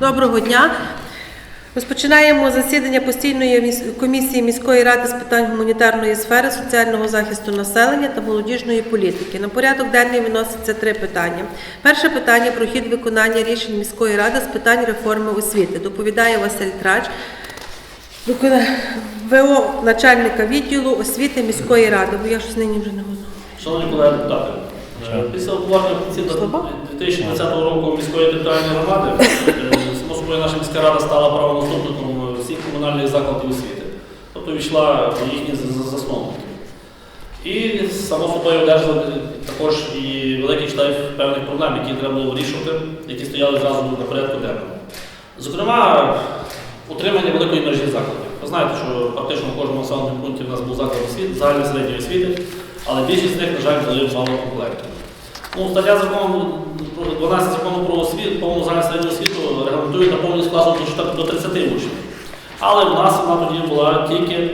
Доброго дня. Розпочинаємо засідання постійної комісії міської ради з питань гуманітарної сфери, соціального захисту населення та молодіжної політики. На порядок денний виноситься три питання. Перше питання про хід виконання рішень міської ради з питань реформи освіти. Доповідає Василь Трач, ВО начальника відділу освіти міської ради. Бо я щось нині вже не. Шановні колеги депутати, після обговорення в кінці 2020 року міської територіальної громади, е, само собою наша міська рада стала правонаступником всіх комунальних закладів освіти. Тобто війшла в їхні засновники. І само собою одержали також і великий шлейф певних проблем, які треба було вирішувати, які стояли зразу на порядку денному. Зокрема, утримання великої мережі закладів. Ви знаєте, що практично в кожному населеному пункті в нас був заклад освіти, загальної середньої освіти, але більшість з них, на жаль, були мало комплектів. Ну, стаття закону 12 закону про освіту, повну загальну середню освіту регламентує наповненість класу до чотир- до 30 учнів. Але в нас вона тоді була тільки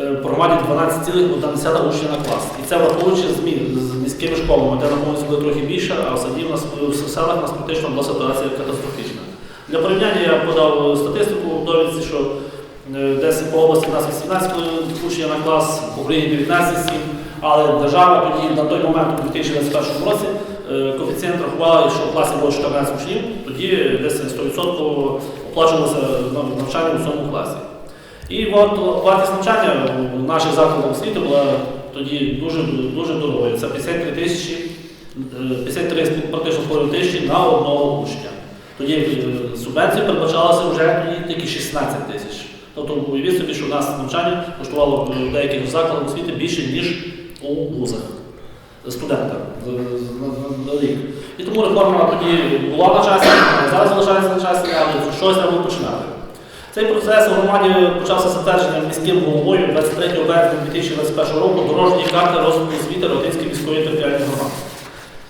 е, по громаді 12,1 учня на клас. І це враховуючи змін з міськими школами, де наповненість буде трохи більша, а в саді в нас в селах нас практично була ситуація катастрофічна. Для порівняння я подав статистику в довідці, що е, десь по області у нас 18 учня на клас, в Україні 19, але держава тоді на той момент у 2021 році е, коефіцієнт рахувала, що в класі було 14 учнів, тоді десь 100% оплачувалося навчання у цьому класі. І от вартість навчання в наших закладах освіти була тоді дуже дуже дорогою. Це 53 тисячі, е, 53 практично тисячі на одного учня. Тоді е, субвенція передбачалася вже тільки 16 тисяч. Тобто уявіть собі, що в нас навчання коштувало в деяких закладах освіти більше, ніж у вузах студента на- рік. І тому реформа тоді була на часі, зараз залишається на часі, але щось треба починати. Цей процес у громаді почався затвердженням міським головою 23 березня 2021 року дорожньої карти розвитку освіти Ротинської міської територіальної громади.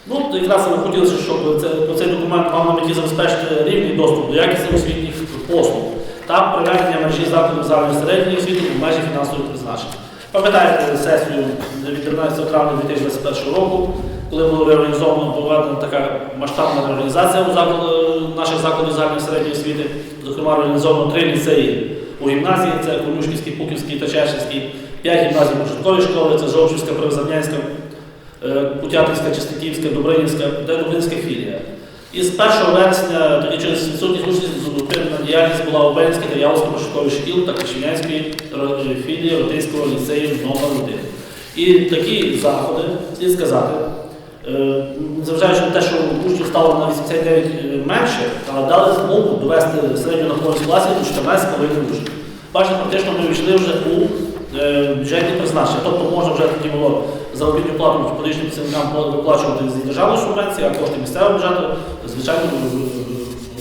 Ну, якраз ми хотілося, щоб це, цей документ мав на меті забезпечити рівний доступ до якісних освітніх послуг та приведення мережі закладів загальної середньої освіти в межі фінансових призначень. Пам'ятаєте сесію від 13 травня 2021 року, коли було реорганізовано проведена така масштабна у заклад- наших закладів загальної середньої освіти. Зокрема, реорганізовано три ліцеї у гімназії, це Конюшківський, Пуківський та Чешівський, п'ять гімназій початкової школи, це Жовчівська, Привзавнянська, Е, Путятинська, Чистяківська, Добринівська та Дубинська філія. І з 1 вересня, тоді через відсутність учнів зупинена діяльність була у Бельській та Яловській початковій шкіл та Кишинянської філії Ротинського ліцею номер 1. І такі заходи, слід сказати, е, незважаючи на те, що учнів стало на 89 менше, але дали змогу довести середню наповненість класів до 14,5 учнів. Бачите, практично ми війшли вже у е, бюджетні призначення. Тобто можна вже тоді було заробітну плату педагогічним працівникам виплачувати з державної субвенції, а кошти місцевого бюджету, звичайно, е,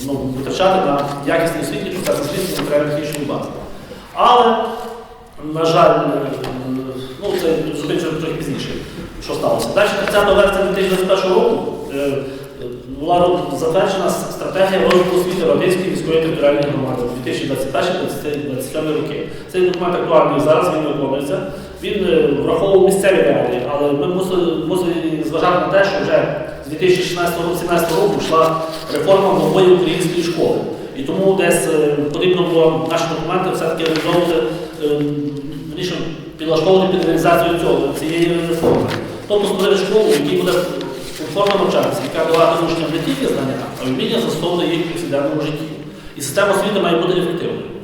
ну, витрачати на якісний освітній процес освіти матеріально-технічної бази. Але, на жаль, е, ну це зупиниться трохи пізніше, що сталося. Далі 30 вересня 2021 року е, була затверджена стратегія розвитку освіти Родинської міської територіальної громади 2021-2027 роки. Цей документ актуальний зараз, він виконується. Він е, враховував місцеві реалії, але ми мусили, зважати на те, що вже з 2016-2017 року йшла реформа нової української школи. І тому десь е, потрібно було наші документи все-таки реалізовувати, е, підлаштовувати під реалізацію цього, цієї реформи. Тобто створити школу, в якій буде форма навчатися, яка давати учням не тільки знання, а вміння застосовувати їх в повсякденному житті. І система освіти має бути ефективною.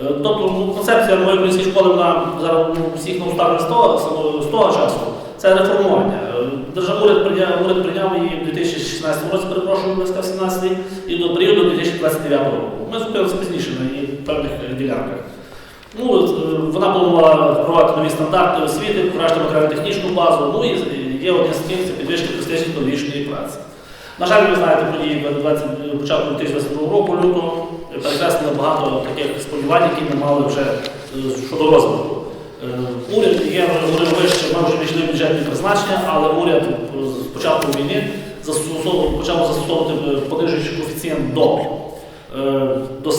Е, Тобто ну, концепція нової української школи вона зараз ну, всіх на устах з того, з того часу. Це реформування. Е, Держава уряд прийняв, уряд прийняв її в 2016 році, перепрошую, сказав 17 і до періоду 2029 року. Ми зупинилися пізніше на її певних е, ділянках. Ну, вона планувала впровадити нові стандарти освіти, покращити матеріально-технічну базу, ну і є один з тим, це підвищити престижність педагогічної праці. На жаль, ви знаєте, події початку 2022 року лютого перекреслили багато таких сподівань, які ми мали вже е, щодо розвитку. Е, Уряд, я говорив вище, ми вже війшли бюджетні призначення, але уряд з початку війни почав застосовувати е, понижуючий коефіцієнт до, до,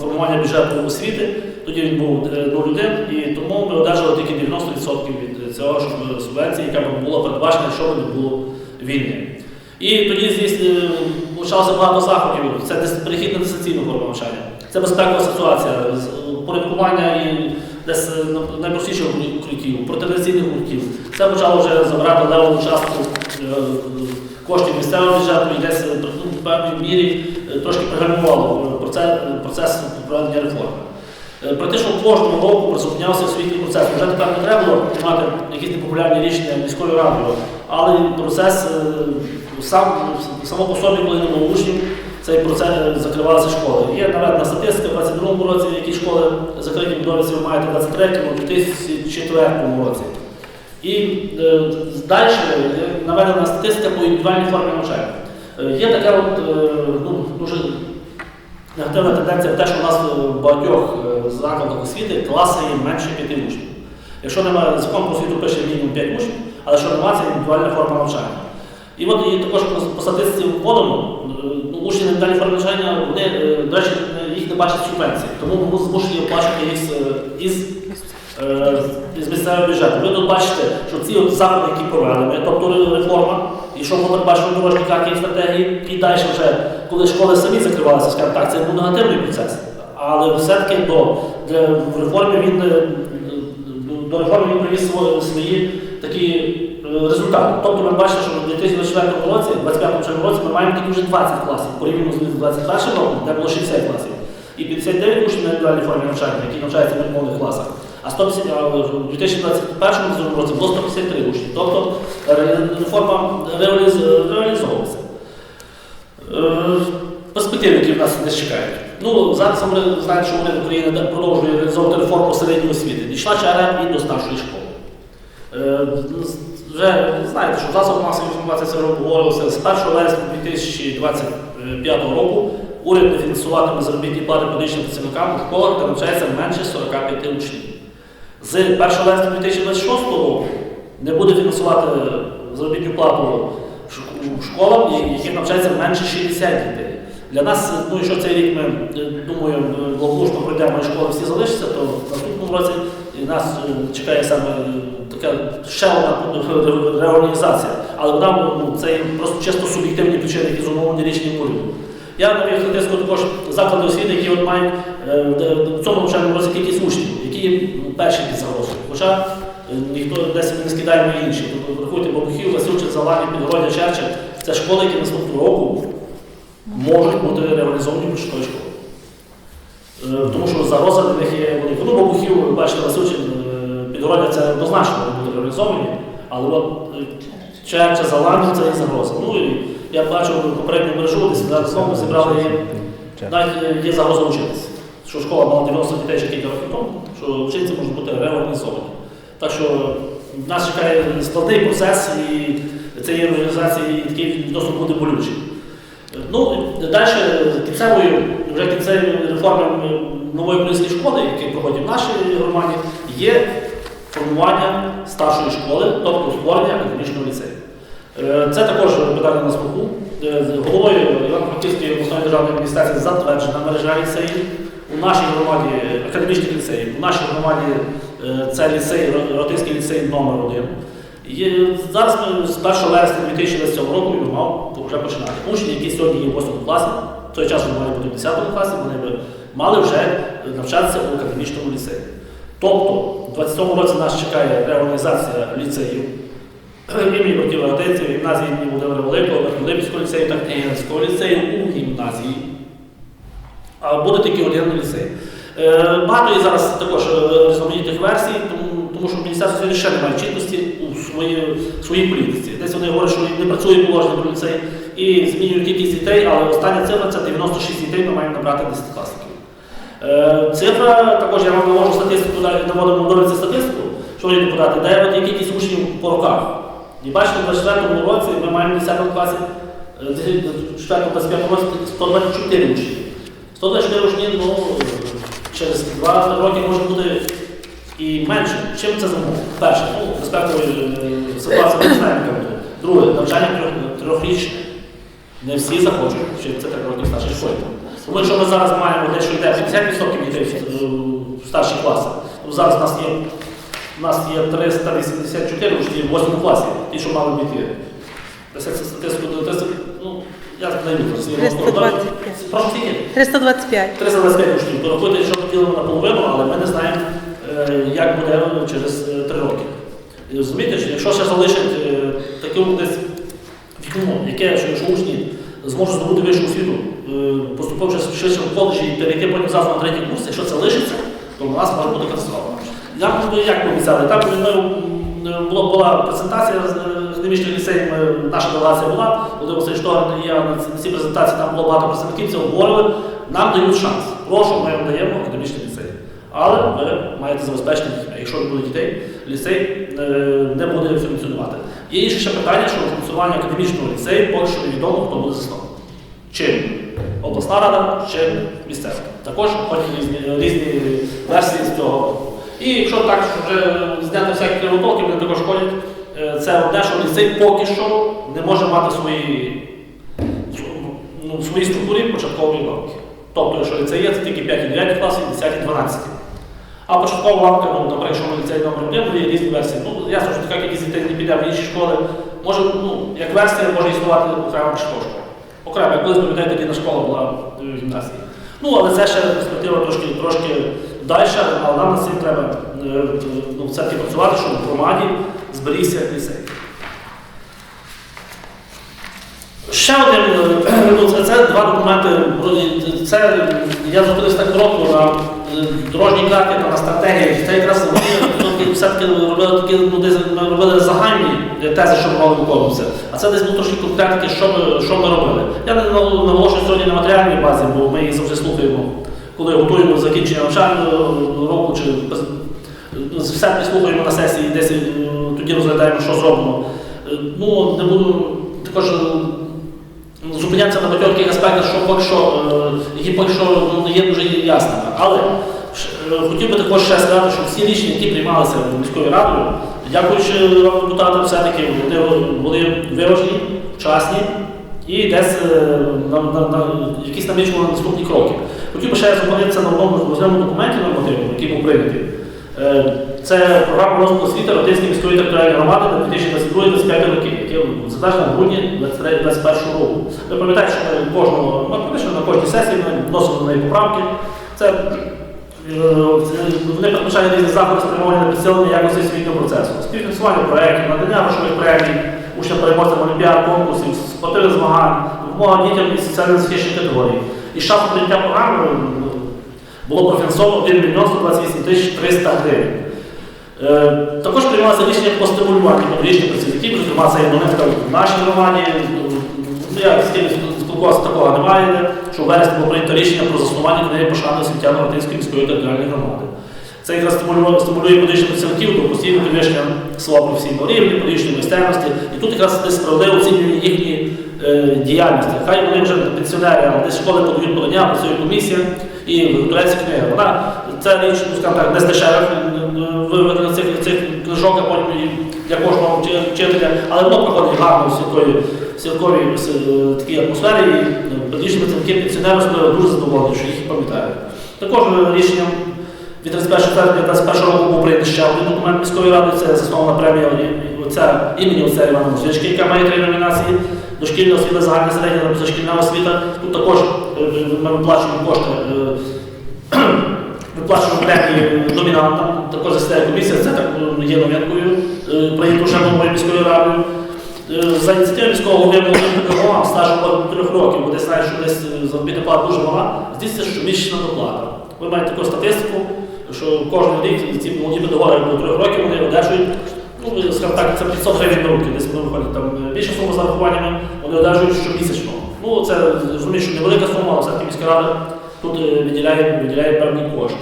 формування бюджету освіти. Тоді він був е, 0,1, і тому ми одержали тільки 90% від цього субвенції, яка була передбачена, якщо б не було війни. І тоді е, Почалося багато заходів. Це перехід на дистанційну форму навчання. Це безпекова ситуація, з- порядкування і десь е, найпростіших укриттів, протирадіаційних укриттів. Це почало вже забирати леву частку е, коштів місцевого бюджету і десь е, ну, в певній мірі е, трошки пригальмувало е, процес, проведення реформи. Е, Практично кожного року призупинявся освітній процес. Вже тепер не треба було приймати якісь непопулярні рішення міською радою, але процес е, сам, само по собі, коли не було учнів, цей процес е, закривалися школи. Є наведена статистика в 22 році, які школи закриті довідці ви маєте в 23-му, 2004 році. І е, далі наведена статистика по індивідуальній формі навчання. Е, Є така от, е, ну, дуже негативна тенденція те, що у нас в багатьох е, закладах освіти класи є менше п'яти учнів. Якщо немає закон про освіту пише мінімум 5 учнів, але що немає, це індивідуальна форма навчання. І от і також по, статистиці подано, е, ну, учні індивідуальній формі навчання, вони, е, до речі, їх не бачать субвенції, тому ми змушені оплачувати їх е, із е, місцевого бюджету. Ви тут бачите, що ці от заходи, які провели, тобто реформа, і що передбачено в дорожній карті і стратегії, і далі вже, коли школи самі закривалися, скажімо так, це був негативний процес. Але все-таки до для, в реформі він до реформи він привіз свої, свої такі е, результати. Тобто ми бачимо, що в 2024 році, 2025 році, ми маємо тільки вже 20 класів, порівняно з 2021 роком, де було 60 класів. І 59 учнів на індивідуальній формі навчання, які навчаються в умовних класах. А 150, а в 2021 році було 153 учні. Тобто е, реформа реаліз- реалізовувалася. Е, Перспективи, які в нас не чекають. Ну, зараз ми знаємо, що уряд України продовжує реалізовувати реформу середньої освіти. Дійшла черга і до старшої школи. Вже знаєте, що в масової інформації це обговорювалося з 1 вересня 2025 року. Уряд не фінансуватиме заробітні плати педагогічним працівникам у школах, де навчається менше 45 учнів. З 1 вересня 2026 року не буде фінансувати заробітну плату школам, яких навчається менше 60 дітей. Для нас, ну якщо цей рік ми е, думаю, е, благополучно пройдемо і школи всі залишаться, то в наступному році нас е, чекає саме така ще одна реорганізація. Але вона ну, це просто чисто суб'єктивні причини, які зумовлені рішенням уряду. Я навіть статистику також заклади освіти, які от мають е, в цьому навчальному році кількість учнів, які перші під загрозою. Хоча е, ніхто десь не скидає на інші. Тобто, врахуйте, Бабухів, Васильчин, Залані, Підгородя, Черчик це школи, які наступного року можуть бути реалізовані школі школи. Е, Тому що загроза для них є велика. Ну, Бабухів, ви бачите, Васильчин, е, Підгородя це однозначно вони будуть реалізовані, але от е, Черча, Залані це є загроза. Ну і я бачу попередню мережу, десь зараз знову зібрали. Навіть е, є загроза вчитися. Що школа мала 90 дітей ще кілька років тому, що вчитися можуть бути реорганізовані. Так що нас чекає складний процес і цієї організації такий відносно буде болючий. Ну, далі кінцевою, вже кінцевою реформою нової української школи, які проходять в нашій громаді, є формування старшої школи, тобто створення академічного ліцею. Е, Це також питання на слуху. Е, Головою Івано-Франківської обласної державної адміністрації затверджена мережа ліцеїв. У нашій громаді академічних ліцеїв, у нашій громаді е, це ліцей, Ротинський ліцей номер 1 Є, зараз ми з 1 вересня 2027 року він мав вже починати. Учні, які сьогодні є в 8 класі, в той час вони мали бути в 10 класі, вони б мали вже навчатися у академічному ліцеї. Тобто, в 27 році нас чекає реорганізація ліцеїв імені Батьків Ротинців, гімназії імені Володимира Великого, Верховлипського ліцею та Княгинського ліцею у гімназії. А буде тільки один ліцей. Е, Багато є зараз також е, різноманітних версій, тому, тому що Міністерство освіти ще не має чіткості у своїй, своїй політиці. Десь вони говорять, що не працює положення про ліцей і змінюють кількість дітей, але остання цифра це 96 дітей ми маємо набрати 10 класників. Е, Цифра, також я вам навожу статистику, наводимо довідці статистику, що ви подати, де от кількість учнів по роках. І бачите, в 24 році ми маємо в 10 класі, е, в 4 25 році 124 учні. 124 учні, ну, через 2 роки може бути і менше. Чим це замовлено? Перше, ну, безпекової е, ситуації ми не знаємо. Друге, навчання трьохрічне. Не всі захочуть вчитися так років в старшій школі. Тому якщо ми зараз маємо те, що йде 50% дітей в- старші класи, то зараз у нас є, у нас є 384 учні в 8 класі, ті, що мали як статистику, десь, ну, Я 325. Прошу 325. 325 учнів. Порахуйте, що поділимо наполовину, але ми не знаємо, е, як буде через е, три роки. Розумієте, що якщо ще залишить е, таке десь вікно, яке що, що учні зможуть здобути вищу освіту, е, поступивши швидше в коледжі і перейти потім завтра на третій курс, якщо це лишиться, то у нас може бути катастрофа. Нам як ми обіцяли, ми, була, була презентація з е, ліцеєм, е, наша делегація була, Володимир Васильович Торин, і на цій презентації там було багато представників, це обговорили, нам дають шанс. Прошу, ми вам даємо академічний ліцей. Але ви маєте забезпечити дітьми. Якщо не буде дітей, ліцей е, не буде функціонувати. Є ще питання, що функціонування академічного ліцею поки що невідомо, хто буде засновник. Чи обласна рада, чи місцева. Також ходять різні, різні версії з цього. І якщо так, вже зняти всякі кривотолки, вони також ходять. Е, Це одне, що ліцей поки що не може мати свої, ну, в своїй структурі початкової лавки. Тобто, що ліцей є, це тільки 5 і 9 класи, 10 і 12. А початкова лавка, ну, наприклад, якщо ми ліцей номер 1, то є різні версії. Ну, ясно, що така кількість дітей не піде в інші школи. Може, ну, як версія може існувати окрема школа. Окремо, колись пам'ятаєте, тоді школа була в гімназії. Ну, але це ще перспектива трошки, трошки далі, але нам над цим треба е, ну, все-таки працювати, щоб в громаді зберігся ліцей. Ще один, е, ну, це, це два документи. Це я зробив так кроку на е, дорожній карті на стратегії. Це якраз вони трохи все-таки робили такі, ну, робили загальні тези, що мали виконуватися. А це десь було трошки конкретики, що ми, що ми робили. Я не наголошую сьогодні на матеріальній базі, бо ми її завжди слухаємо, коли готуємо закінчення навчального року чи ну, все прислухаємо на сесії, десь е, тоді розглядаємо, що зробимо. Е, Ну, не буду також. е, зупинятися на багатьох аспектах, що поки що, е, які поки що ну, не є дуже ясними. Але е, хотів би також ще сказати, що всі рішення, які приймалися міською радою, дякуючи депутатам, все-таки вони були виважені, вчасні і десь е, на, на, на якісь намічували наступні кроки. Хотів би ще зупинитися на одному важливому документі нормативному, який був прийнятий. Е, Це програма розвитку освіти Ротинської міської територіальної громади на 2022-2025 роки, яке затверджено в грудні 2021 року. Ви пам'ятаєте, що ми кожного, ми на кожній сесії ми вносимо на неї поправки. Це е, вони передбачають різні заходи спрямовані на підсилення якості освітнього процесу, співфінансування проєктів, надання грошових премій, учням переможцям олімпіад, конкурсів, спортивних змагань, допомога дітям із соціально захищених категорій. І часу прийняття програми ну, було профінансовано 1 мільйон 128 тисяч 300 гривень. Е, Також приймалося рішення по стимулюванню педагогічних працівників, зокрема це є Донецька в нашій громаді. Ну, Я з ким спілкувався, такого немає, що в вересні було прийнято рішення про заснування книги пошани освітян Латинської міської територіальної громади. Це якраз стимулює, стимулює педагогічних працівників до постійного підвищення свого професійного рівня, педагогічної майстерності. І тут якраз справедливо оцінює їхні е, діяльності. Хай вони вже пенсіонери, десь школи подають подання, працює комісія і виготовляється книга. Вона це річ, скажімо так, не з дешевих виведення цих, цих книжок, а потім для кожного вчителя, але воно проходить гарно в святковій, в святковій с- е, такій атмосфері, і педагогічні працівники пенсіонери особливо дуже задоволені, що їх пам'ятають. Також е, рішенням від 31 серпня 2021 року був прийнятий ще один документ міської ради, це заснована премія і- імені отця Івана Мосички, яка має три номінації. Дошкільна освіта, загальна середня позашкільна освіта. Тут також е, ми виплачуємо кошти, е, виплачуємо премії номінантам. Також засідає комісія, це так є новинкою, вже новою міською радою. За ініціативою міського голови Володимира стажу трьох років, бо десь знаєш, що десь е, заробітна плата дуже мала, здійснюється щомісячна доплата. Ви маєте таку статистику, що кожен рік ці молоді педагоги до трьох років вони одержують, ну, скажімо так, це 500 гривень на руки, десь вони виходять там е, більша сума з вони одержують щомісячно. Ну, це розумію, що невелика сума, але все-таки міська рада тут е, виділяє, виділяє певні кошти.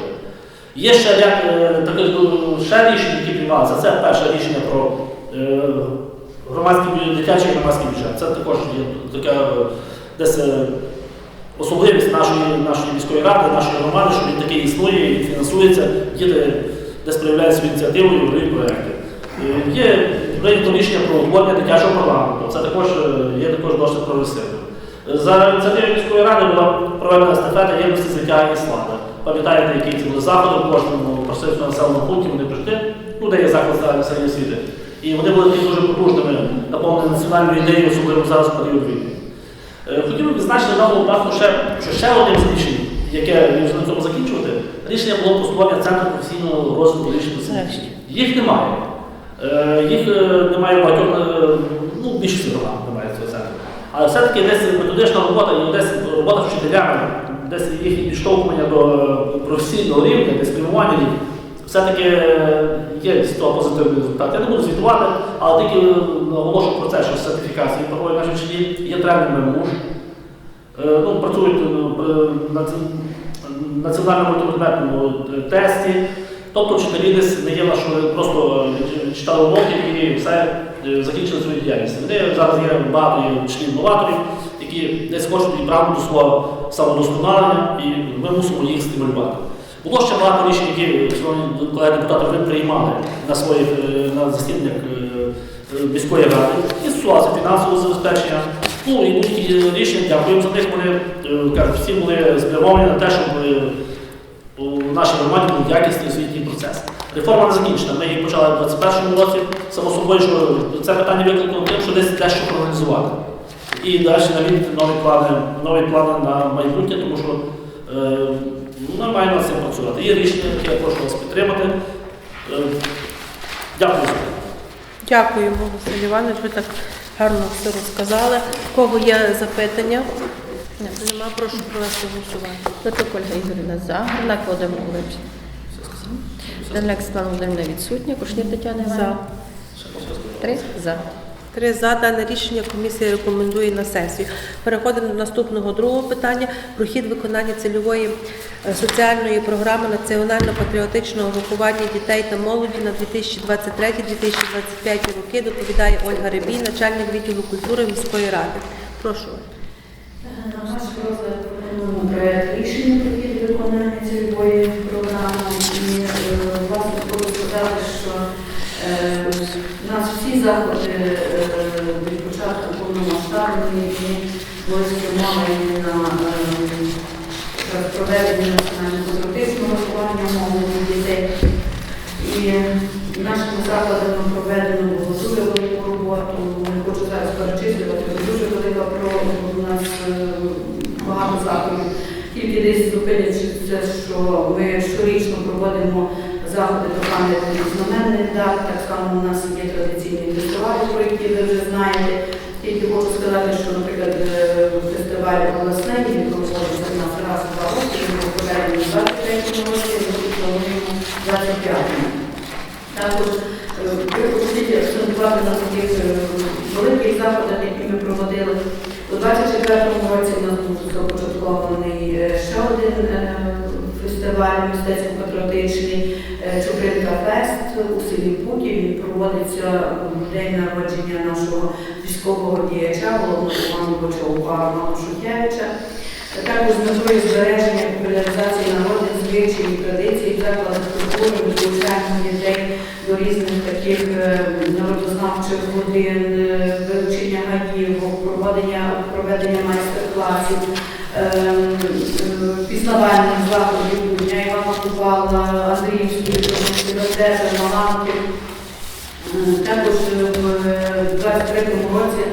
Є ще ряд е, ну, ще рішень, які приймалися. Це перше рішення про е, громадський дитячий громадський бюджет. Це також є така е, десь е, особливість нашої, нашої міської ради, нашої громади, що він такий існує і фінансується, діти десь проявляють свою ініціативу і роблять проєкти. Е, Є прийнято рішення про утворення дитячого парламенту. Це також є також досить прогресивним. За ініціативою міської ради була проведена естафета єдності злиття і слави. Пам'ятаєте, які це були заходи в кожному просивському населеному пункті, вони прийшли, ну де є заклад середньої освіти. І вони були такі дуже потужними, наповнені національною ідеєю, особливо зараз період війни. Е, Хотів би відзначити на даному випадку ще, що ще одним з рішень, яке я вже на цьому закінчувати, рішення було про центру професійного розвитку рішень освіти. Їх немає. Е, Їх е, немає багатьох, ну, в більшості програм немає цього центру. Але все-таки десь методична робота і десь робота з вчителями, десь їхнє підштовхування до професійного рівня, десь спрямування все-таки є з того позитивний результат. Я не буду звітувати, але тільки е, наголошу про це, що сертифікації торгові наші вчителі є тренерами МУШ, Е, ну, працюють е, на національному е, тесті. Тобто вчителі десь не є що просто читали уроки і все закінчили свою діяльність. Вони зараз є багато вчителів новаторів, які десь хочуть і прагнуть до свого самодосконалення, і ми мусимо їх стимулювати. Було ще багато рішень, які колеги депутати ви приймали на своїх е, на засіданнях е, е, міської ради і стосувалося фінансового забезпечення. Ну і будь-які рішення, дякуємо за них. Вони е, кажуть, всі були спрямовані на те, щоб е, у нашій громаді був якісний освітній процес. Реформа не закінчена. Ми її почали в 2021 році. Само собою, що це питання викликано тим, що десь дещо проаналізувати. І далі навіть нові плани, нові плани на майбутнє, тому що ми маємо над цим працювати. Є рішення, яке я прошу вас підтримати. Е, дякую за це. Дякуємо, Василь Іванович, ви так гарно все розказали. У кого є запитання? Нема, прошу провести голосування. Литок Ольга Ігорівна за, Гринак Володимир Володимирович. Денлек Світлана Володимирівна відсутня, Кушнір Тетяна За. Три за. Три за дане рішення комісія рекомендує на сесію. Переходимо до наступного другого питання про хід виконання цільової е, соціальної програми національно-патріотичного виховання дітей та молоді на 2023-2025 роки. Доповідає Ольга Ребій, начальник відділу культури міської ради. Прошу. На ваш розгляд проект рішення про хід виконання цільової програми. І е, власне хочу сказати, що е, нас всі заходи е, повномасштабної були спрямовані на е, проведення національно-патріотичного виховання молоді дітей. І нашими закладами проведено було дуже велику роботу. Не хочу зараз перечислювати, дуже велика у нас е, багато заходів. Тільки десь зупинячися, що ми щорічно проводимо заходи до пам'яті знаменних дат. Так само у нас є традиційний фестиваль, про який ви вже знаєте. Тільки хочу сказати, що, наприклад, е, фестиваль обласний він проводиться у нас раз в два роки, був проведений у 23 році, ми плануємо 25-му. Також ви хочете акцентувати на таких е, великих заходах, які ми проводили. У 24-му році у нас був започаткований е, ще один фестиваль мистецько-патріотичний е, Чупринка Фест у селі Путі. Він проводиться в день народження нашого військового діяча, головнокомандувача УПА Романа Шухевича. Також з метою збереження популяризації народних звичаїв і традицій, закладах культури, ми дітей до різних таких е, народознавчих годин, е, вивчення гаївок, проведення, майстер-класів, е, е, пізнавальних заходів, Дня Івана Купала, Андріївської, Сідотези, Маланки. Е, Також в 23-му році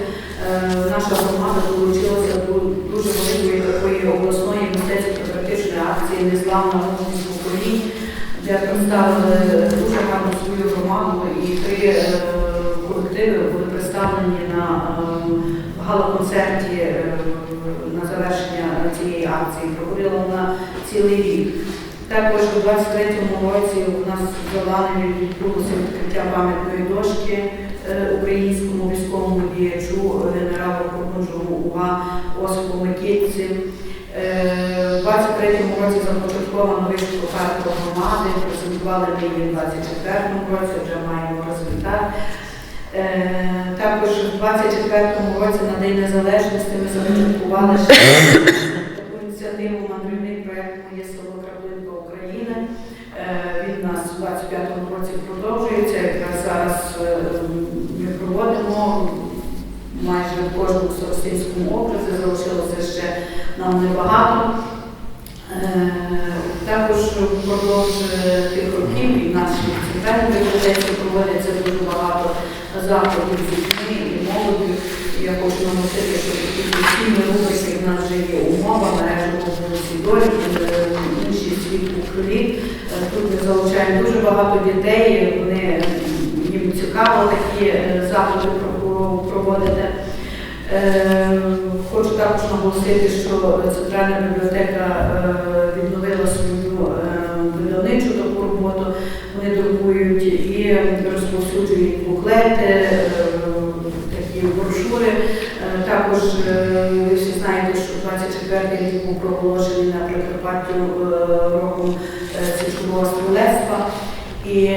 е, наша громада долучилася до дуже великої такої обласної мистецько-патріотичної акції Неславна молодість поколінь, де представили дуже гарно свою громаду і три е, колективи були представлені на е, гала-концерті е, на завершення цієї акції. Проходила вона цілий рік. Також у 23-му році у нас в Зеланеві відбулося відкриття пам'ятної дошки е, українському військовому діячу генералу Корнужому УГА Осипу Микітці. Е, У 23-му році започатковано вишку карту громади, презентували ми її в 24-му році, вже маємо результат. Е, Також у 24-му році на День Незалежності ми започаткували ще ініціативу мандрівний проєкт Моє село Краплинка України. Е, Він у нас у 25-му році продовжується. Якраз зараз е, ми проводимо майже в кожному Соростинському окрузі, залишилося ще нам небагато. Е, Також впродовж тих років і в нашій центральній бібліотеці проводиться дуже багато заходів з дітьми. Я хочу наголосити, що такі постійні рубрики в нас вже є умова, мережа Долі, е, інші світ крилі. Е, Тут ми залучаємо дуже багато дітей, вони їм цікаво такі е, заходи проводити. Хочу також наголосити, що Центральна бібліотека відновила свою видавничу таку роботу. Вони друкують і розповсюджують буклети, брошури. Е, Також е, ви всі знаєте, що 24-й рік був проголошений на Прикарпаттю е, роком січового стрілецтва. І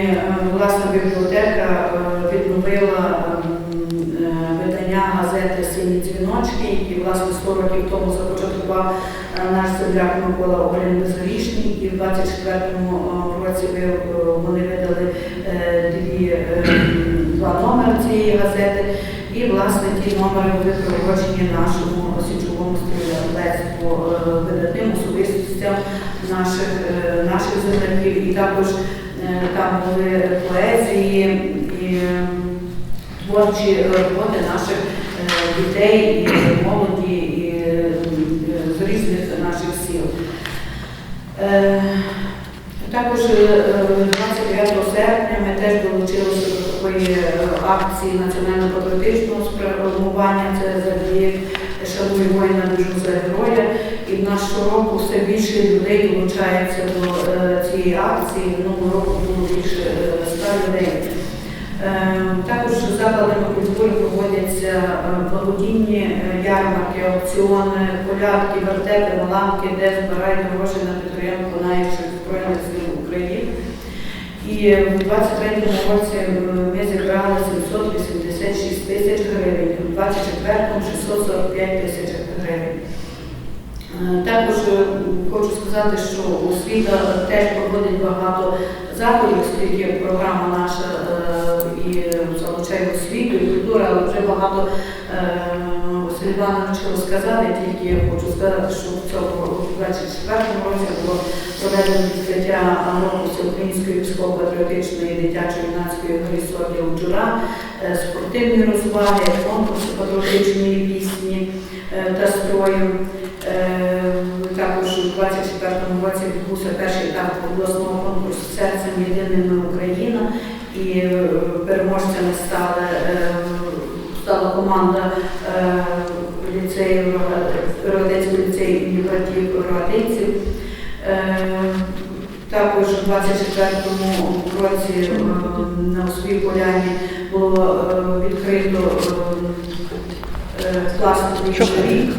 власна бібліотека відновила видання газети Сині дзвіночки, які власне 100 років тому започаткував наш земляк Микола Оглін Безгорішний. І в 24-му е, році вони видали дві, два номери цієї газети. І власне ті номери були пригоджені нашому січовому стрілецтву е, видатним особистостям наших, е, наших земляків. І також Е, Там були поезії і творчі роботи наших дітей і молоді і з різних наших сіл. Також е, 29 серпня ми теж долучилися до е, акції національно-патріотичного спрямування. Це завдяки шануй воїна біжу за героя. І в нас щороку все більше людей долучається до е, цієї акції. Минулого року було більше е, 100 людей. Також закладами культури проводяться благодійні ярмарки, аукціони, колядки, вертепи, маланки, де збирають гроші на підтримку найших Збройних сил. І в 23-му році е, ми зібрали 786 тисяч гривень, у 24-му 645 тисяч гривень. Е, Також е, хочу сказати, що освіта теж проводить багато заходів, оскільки програма наша і залучає освіту, і культуру, але вже багато Василь Іванович розказати, тільки я хочу сказати, що в цьому 24-му році було проведено відкриття року Всеукраїнської військово-патріотичної дитячо-юнацької гри «Сокіл Джура, е, спортивні розваги, конкурси патріотичної пісні е, та строю. Е, Також у 24-му році відбувся перший етап обласного конкурсу Серцем єдиними Україна і переможцями стали, стала команда ліцею Рогатинського ліцею імені братів Рогатинців. Е, Також у 24-му році е, на Успій Поляні було е, відкрито пластовий рік.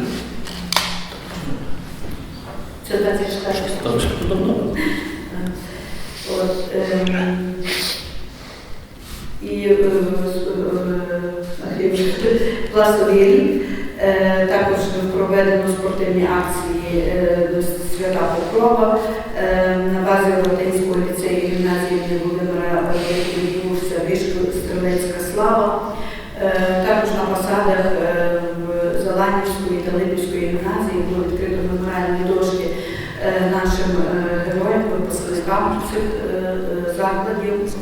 Це 24 Так, що давно. От, ем, і класовий рік. Е, Також проведено спортивні акції е, до свята Покрова. Е, На базі Ротинського ліцею гімназії Володимира відбувся вишка Стрілецька слава. Також на посадах Заланівської та Липівської гімназії було відкрито меморіальні дошки нашим героям, випускникам цих закладів.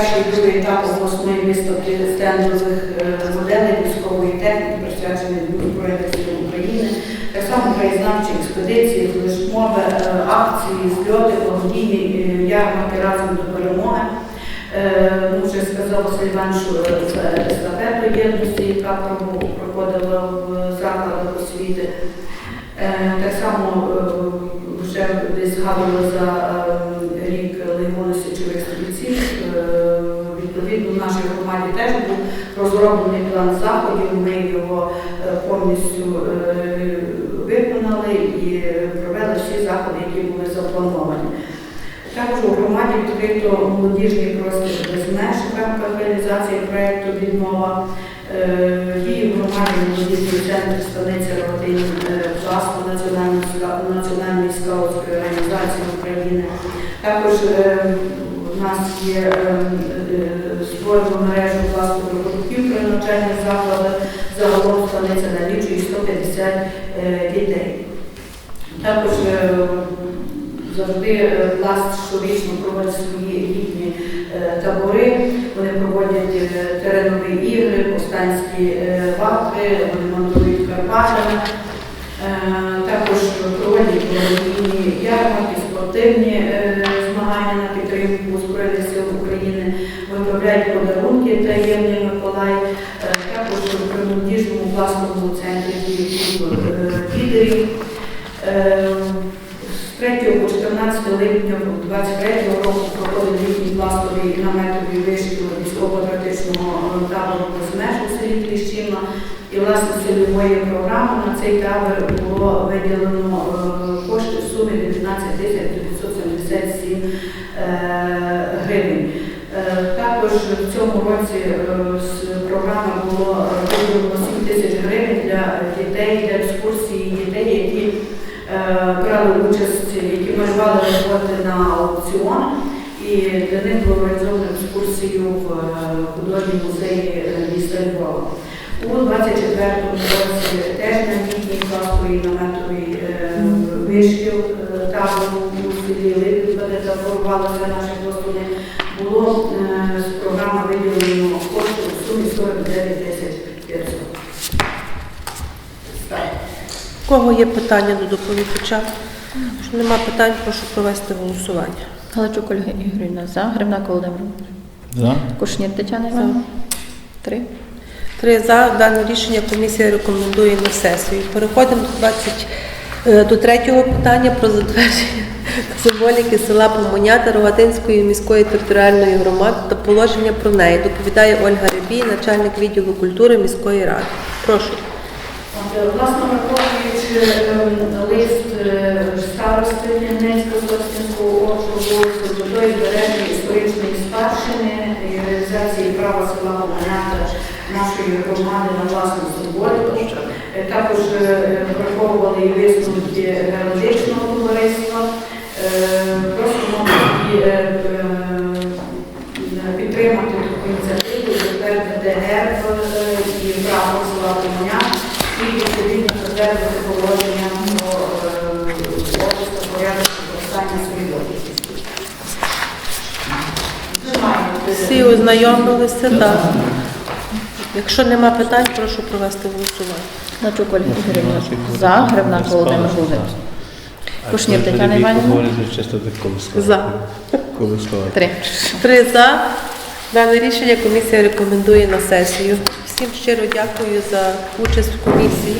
Перший і другий етап обласної виставки стендових е, моделей військової техніки, присвячених Збройних України. Так само краєзнавчі експедиції, флешмоби, е, акції, зльоти, благодійні е, ярмарки разом до перемоги. Е, Ну, вже сказав Василь що це естафету єдності, яка проходила в закладах освіти. Е, Так само е, вже десь згадували за теж був розроблений план заходів. Ми його е, повністю е, виконали і провели всі заходи, які були заплановані. Також у громаді відкрито молодіжний простір без меж в рамках реалізації проєкту відмова. Е, Діє в громаді молодіжний центр станиця Ротин власну національної ска- скаутської організації України. Також у нас є е, е, створено мережу власних гуртків при навчальних закладах. Загалом станиця налічує 150 е, дітей. Також е, завжди е, щорічно проводить свої літні табори. Вони проводять теренові ігри, повстанські вахти, вони мандрують Карпатами. Також проводять ярмарки, спортивні змагання на підтримку Збройних сил України, виправляють подарунки таємний Миколай. Е, Також при молодіжному пластовому центрі діють е, лідерів. Е, З 3 по 14 липня 23 року проходить літній пластовий наметовий вишкіл військово-патріотичного е, табору «Безмеж» у селі Кліщина. І власне цільової програми на цей табір було виділено е, кошти в сумі 19 тисяч 977 е, гривень. Е, Також в цьому році е, з програми було виділено 7 тисяч гривень для дітей, для екскурсії дітей, які е, брали участь, які малювали роботи на аукціон. І для них було організовано екскурсію в е, художній музеї е, міста Львова. У 24-му році теж на літній е, вишкіл е, табору у селі Де запорувалися наші пластуни, було е, з програми виділено кошти у сумі 49 тисяч 500. У кого є питання до доповідача? Якщо нема питань, прошу провести голосування. Галачук Ольга Ігорівна за. Гривнак Володимир. За. Кушнір Тетяна Івановна. Три. Три за дане рішення комісія рекомендує на сесію. Переходимо до 20, е, до третього питання про затвердження символіки села Помонята Рогатинської міської територіальної громади та положення про неї. Доповідає Ольга Рябій, начальник відділу культури міської ради. Прошу. От, Власне, враховуючи ем, лист е, старости Кремнецького Состинського округу з метою збереження історичної спадщини і реалізації права села Поманата нашої громади на власну символіку. Е, Також е, враховували і висновки геологічного товариства. Е, Просимо і, е, е, підтримати таку ініціативу, затвердити герб і право села Поманата і відповідно затвердити положення про та порядок використання солідовності. Всі ознайомилися, так. Якщо нема питань, прошу провести голосування. Галачук Ольга Ігорівна за. Гривнак Володимир Володимирович. Кушнір Тетяна Іванівна. Часто так колискова. За. Колискова. Три. Три за. Дане рішення комісія рекомендує на сесію. Всім щиро дякую за участь в комісії.